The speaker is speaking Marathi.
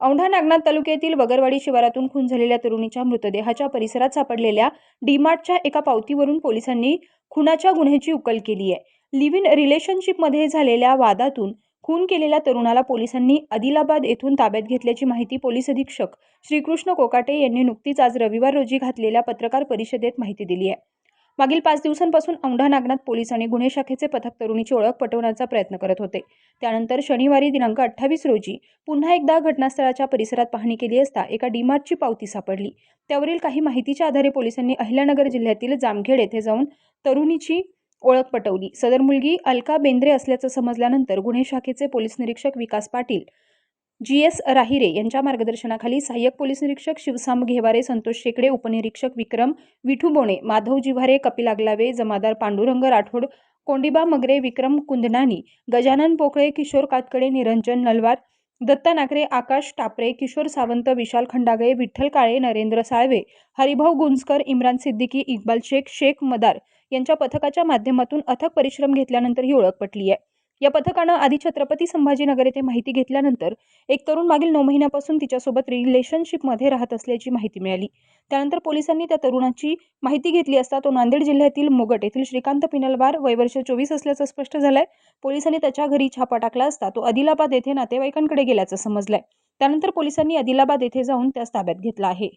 औंढा नागनाथ तालुक्यातील वगरवाडी शिवारातून खून झालेल्या तरुणीच्या मृतदेहाच्या परिसरात सापडलेल्या डीमार्टच्या एका पावतीवरून पोलिसांनी खुनाच्या गुन्ह्याची उकल केली आहे. लिव्ह इन रिलेशनशिपमध्ये झालेल्या वादातून खून केलेल्या तरुणाला पोलिसांनी आदिलाबाद येथून ताब्यात घेतल्याची माहिती पोलीस अधीक्षक श्रीकृष्ण कोकाटे यांनी नुकतीच आज रविवार रोजी घातलेल्या पत्रकार परिषदेत माहिती दिली आहे. मागील पाच दिवसांपासून औंढा नागनाथ पोलीस आणि गुन्हे शाखेचे पथक तरुणीची ओळख पटवण्याचा प्रयत्न करत होते. त्यानंतर शनिवारी दिनांक अठ्ठावीस रोजी पुन्हा एकदा घटनास्थळाच्या परिसरात पाहणी केली असता एका डीमार्टची पावती सापडली. त्यावरील काही माहितीच्या आधारे पोलिसांनी अहिल्यानगर जिल्ह्यातील जामखेड येथे जाऊन तरुणीची ओळख पटवली. सदर मुलगी अलका बेंद्रे असल्याचं समजल्यानंतर गुन्हे शाखेचे पोलीस निरीक्षक विकास पाटील जी एस राहिरे यांच्या मार्गदर्शनाखाली सहाय्यक पोलीस निरीक्षक शिवसांब घेवारे संतोष शेकडे उपनिरीक्षक विक्रम विठू बोणे माधव जिव्हारे कपिल आगलावे जमादार पांडुरंग राठोड कोंडिबा मगरे विक्रम कुंदनानी गजानन पोकळे किशोर कातकडे निरंजन नलवार दत्ता नाकरे आकाश टापरे किशोर सावंत विशाल खंडागळे विठ्ठल काळे नरेंद्र साळवे हरिभाऊ गुंजकर इम्रान सिद्दीकी इक्बाल शेख शेख मदार यांच्या पथकाच्या माध्यमातून अथक परिश्रम घेतल्यानंतर ही ओळख पटली आहे. या पथकानं आधी छत्रपती संभाजीनगर येथे माहिती घेतल्यानंतर एक तरुण मागील नऊ महिन्यापासून तिच्यासोबत रिलेशनशिपमध्ये राहत असल्याची माहिती मिळाली. त्यानंतर पोलिसांनी त्या तरुणाची माहिती घेतली असता तो नांदेड जिल्ह्यातील मुगट येथील श्रीकांत पिनलवार वय वर्ष चोवीस असल्याचं स्पष्ट झालंय. पोलिसांनी त्याच्या घरी छापा टाकला असता तो आदिलाबाद येथे नातेवाईकांकडे गेल्याचं समजलंय. त्यानंतर पोलिसांनी आदिलाबाद येथे जाऊन त्यास ताब्यात घेतला आहे.